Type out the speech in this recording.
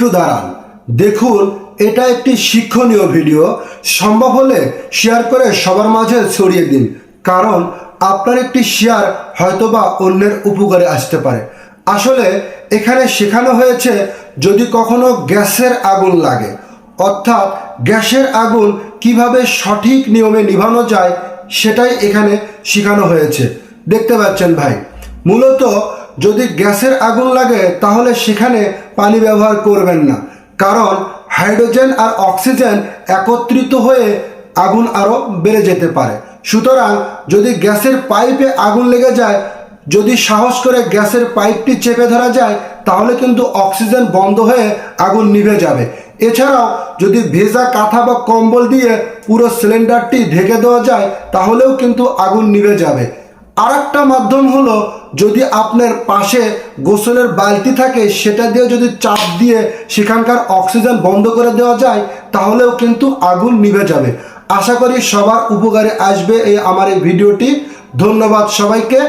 একটু দাঁড়ান। দেখুন, এটা একটি শিক্ষণীয় ভিডিও। সম্ভব হলে শেয়ার করে সবার মাঝে ছড়িয়ে দিন। কারণ আপনার একটি শেয়ার হয়তোবা অন্যের উপকারে আসতে পারে। আসলে এখানে শেখানো হয়েছে যদি কখনো গ্যাসের আগুন লাগে। অর্থাৎ গ্যাসের আগুন কীভাবে সঠিক নিয়মে নিভানো যায়, সেটাই এখানে শেখানো হয়েছে। দেখতে পাচ্ছেন ভাই। মূলত যদি গ্যাসের আগুন লাগে, তাহলে সেখানে পানি ব্যবহার করবেন না। কারণ হাইড্রোজেন আর অক্সিজেন একত্রিত হয়ে আগুন আরও বেড়ে যেতে পারে। সুতরাং যদি গ্যাসের পাইপে আগুন লেগে যায়, যদি সাহস করে গ্যাসের পাইপটি চেপে ধরা যায়, তাহলে কিন্তু অক্সিজেন বন্ধ হয়ে আগুন নিভে যাবে। এছাড়াও যদি ভেজা কাঁথা বা কম্বল দিয়ে পুরো সিলিন্ডারটি ঢেকে দেওয়া যায়, তাহলেও কিন্তু আগুন নিভে যাবে। আর একটা মাধ্যম হলো যদি আপনার পাশে গোসলের বালতি থাকে, সেটা দিয়ে যদি চাপ দিয়ে সেখানকার অক্সিজেন বন্ধ করে দেওয়া যায়, তাহলেও কিন্তু আগুন নিভে যাবে। আশা করি সবার উপকারে আসবে এই আমার এই ভিডিওটি। ধন্যবাদ সবাইকে।